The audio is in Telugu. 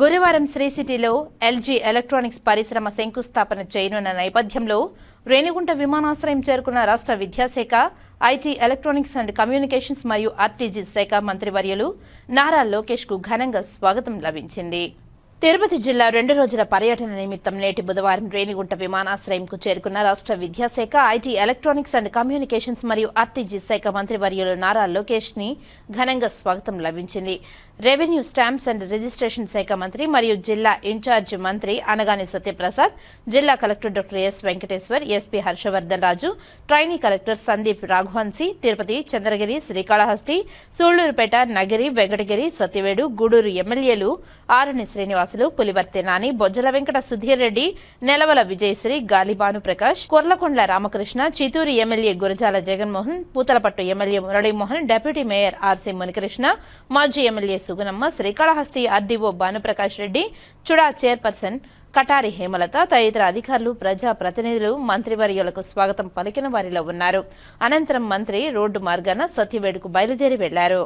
గురువారం శ్రీ సిటీలో ఎల్జీ ఎలక్ట్రానిక్స్ పరిశ్రమ శంకుస్థాపన చేయనున్న నేపథ్యంలో రేణిగుంట విమానాశ్రయం చేరుకున్న రాష్ట్ర విద్యాశాఖ ఐటీ ఎలక్ట్రానిక్స్ అండ్ కమ్యూనికేషన్స్ మరియు ఆర్టీజీ శాఖ మంత్రివర్యులు నారా లోకేష్కు ఘనంగా స్వాగతం లభించింది. తిరుపతి జిల్లా రెండు రోజుల పర్యటన నిమిత్తం నేటి బుధవారం రేణిగుంట విమానాశ్రయంకు చేరుకున్న రాష్ట్ర విద్యాశాఖ ఐటీ ఎలక్ట్రానిక్స్ అండ్ కమ్యూనికేషన్స్ మరియు ఆర్టీజీ శాఖ మంత్రివర్యులు నారా లోకేష్ని ఘనంగా స్వాగతం లభించింది. రెవెన్యూ స్టాంప్స్ అండ్ రిజిస్ట్రేషన్ శాఖ మంత్రి మరియు జిల్లా ఇన్ఛార్జ్ మంత్రి అనగాని సత్యప్రసాద్ జిల్లా collector doctor S Venkateswar SP Harshavardhan Raju trainee collector Sandeep రాఘవన్సి Tirupati Chandragiri Srikalahasti Sullurpeta Nagari Venkatagiri Satyavedu Gudur ఎమ్మెల్యేలు Arani Srinivasulu Pulivarthi Nani Bojjala Venkata Sudheer Reddy Nelavala Vijayasri Galibhanu Prakash Korlakondla Ramakrishna Chittoor MLA Gurajala Jaganmohan Puthalapattu MLA Muralimohan deputy mayor R C Munikrishna మాజీ MLA Sugunamma Srikalahasti RDO Bhanuprakash Reddy CUDA chairperson Katari Hemalatha తదితర అధికారులు ప్రజా ప్రతినిధులు మంత్రివర్యులకు స్వాగతం పలికిన వారిలో ఉన్నారు. అనంతరం మంత్రి రోడ్డు మార్గాన సత్యవేడుకు బయలుదేరి వెళ్ళారు.